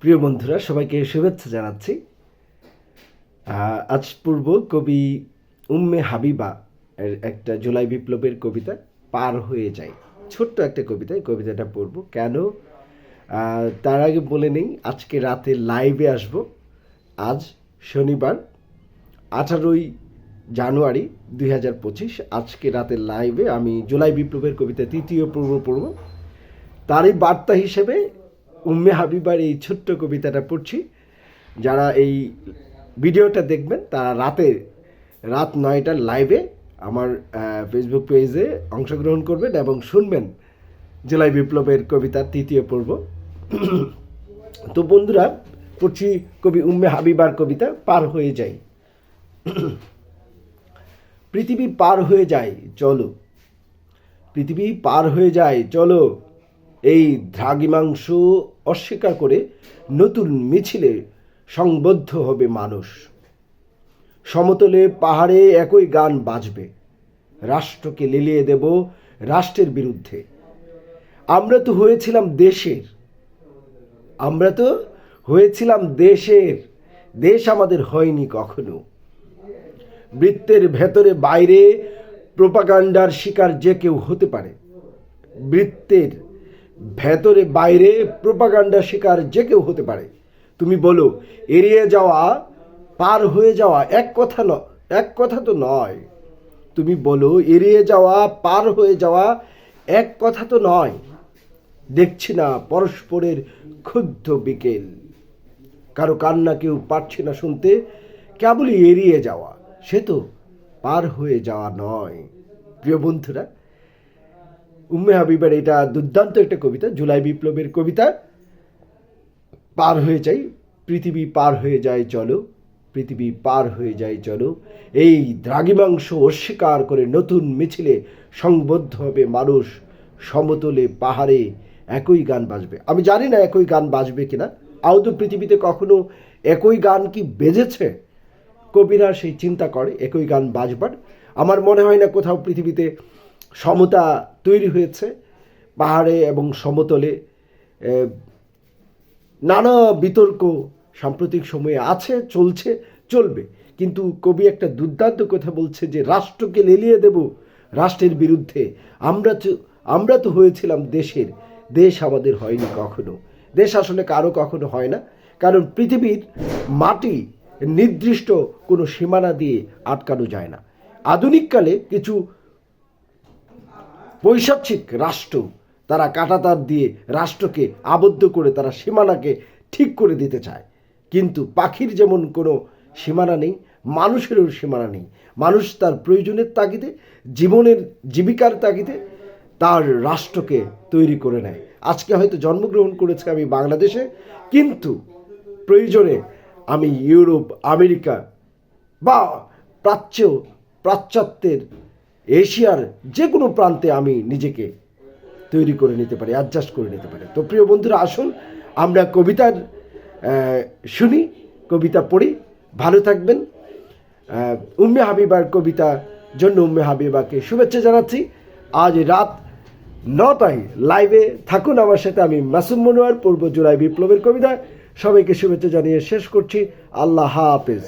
প্রিয় বন্ধুরা, সবাইকে শুভেচ্ছা জানাচ্ছি। আজ পূর্ব কবি উম্মে হাবিবা এর একটা জুলাই বিপ্লবের কবিতা পার হয়ে যায়। ছোট্ট একটা কবিতা, এই কবিতাটা পড়ব। কেন? তার আগে বলে নেই, আজকে রাতে লাইভে আসব। আজ শনিবার, আঠারোই জানুয়ারি দুই হাজার পঁচিশ। আজকে রাতে লাইভে আমি জুলাই বিপ্লবের কবিতা তৃতীয় পর্ব পড়ব। তারই বার্তা হিসেবে উম্মে হাবিবার এই ছোট্ট কবিতাটা পড়ছি। যারা এই ভিডিওটা দেখবেন, তারা রাতে, রাত নয়টার লাইভে আমার ফেসবুক পেজে অংশগ্রহণ করবেন এবং শুনবেন জেলায় বিপ্লবের কবিতার তৃতীয় পর্ব। তো বন্ধুরা, পড়ছি কবি উম্মে হাবিবার কবিতা, পার হয়ে যাই। পৃথিবী পার হয়ে যায়, চলো। পৃথিবী পার হয়ে যায়, চলো। এই দ্রাগিমাংস অস্বীকার করে নতুন মিছিলে সংবদ্ধ হবে মানুষ। সমতলে পাহাড়ে একই গান বাজবে। রাষ্ট্রকে লেলিয়ে দেব রাষ্ট্রের বিরুদ্ধে। আমরা তো হয়েছিলাম দেশের। আমরা তো হয়েছিলাম দেশের। দেশ আমাদের হয়নি কখনো। বৃত্তের ভেতরে বাইরে প্রোপাগান্ডার শিকার যে কেউ হতে পারে। বৃত্তের ভেতরে বাইরে প্রোপাগান্ডার শিকার যে কেউ হতে পারে। তুমি বলো, এড়িয়ে যাওয়া, পার হয়ে যাওয়া এক কথা ন এক কথা তো নয়। তুমি বলো, এড়িয়ে যাওয়া, পার হয়ে যাওয়া এক কথা তো নয়। দেখছি না পরস্পরের ক্ষুদ্ধ বিকেল। কারও কান্না কেউ পারছে না শুনতে, কেবলই এড়িয়ে যাওয়া। সে তো পার হয়ে যাওয়া নয়। প্রিয় বন্ধুরা উম্মে হাবিবার এটা দুর্দান্ত একটা কবিতা, জুলাই বিপ্লবের কবিতা। পার হয়ে যাই, পৃথিবী পার হয়ে যায়, চলো। পৃথিবী পার হয়ে যায়, চলো। এই দ্রাগিমাংস অস্বীকার করে নতুন মিছিলে সংবদ্ধ হবে মানুষ, সমতলে পাহাড়ে একই গান বাজবে। আমি জানি না একই গান বাজবে কিনা। আদৌ পৃথিবীতে কখনো একই গান কি বেজেছে? কবিরা সেই চিন্তা করে, একই গান বাজবার। আমার মনে হয় না কোথাও পৃথিবীতে সমতা তৈরি হয়েছে পাহাড়ে এবং সমতলে নানা বিতর্ক সাম্প্রতিক সময়ে আছে, চলছে, চলবে। কিন্তু কবি একটা দুর্দান্ত কথা বলছে যে, রাষ্ট্রকে লেলিয়ে দেব রাষ্ট্রের বিরুদ্ধে। আমরা আমরা তো হয়েছিলাম দেশের। দেশ আমাদের হয়নি কখনো। দেশ আসলে কারও কখনো হয় না। কারণ পৃথিবীর মাটি নির্দিষ্ট কোনো সীমানা দিয়ে আটকানো যায় না। আধুনিককালে কিছু বৈশাক্ষিক রাষ্ট্র তারা কাটাতার দিয়ে রাষ্ট্রকে আবদ্ধ করে তারা সীমানাকে ঠিক করে দিতে চায়। কিন্তু পাখির যেমন কোনো সীমানা নেই, মানুষেরও সীমানা নেই। মানুষ তার প্রয়োজনের তাগিদে, জীবনের জীবিকার তাগিদে তার রাষ্ট্রকে তৈরি করে নেয়। আজকে হয়তো জন্মগ্রহণ করেছে আমি বাংলাদেশে, কিন্তু প্রয়োজনে আমি ইউরোপ, আমেরিকা বা প্রাচ্য পাশ্চাত্যের এশিয়ার যে কোনো প্রান্তে আমি নিজেকে তৈরি করে নিতে পারি অ্যাডজাস্ট করে নিতে পারি। তো প্রিয় বন্ধুরা, আসুন আমরা কবিতার শুনি, কবিতা পড়ি। ভালো থাকবেন। উম্মে হাবিবার কবিতা জন্য উম্মে হাবিবাকে শুভেচ্ছা জানাচ্ছি। আজ রাত নটায় লাইভে থাকুন আমার সাথে। আমি মাসুম মনোয়ার, পূর্ব জুলাই বিপ্লবের কবিতা। সবাইকে শুভেচ্ছা জানিয়ে শেষ করছি। আল্লাহ হাফেজ।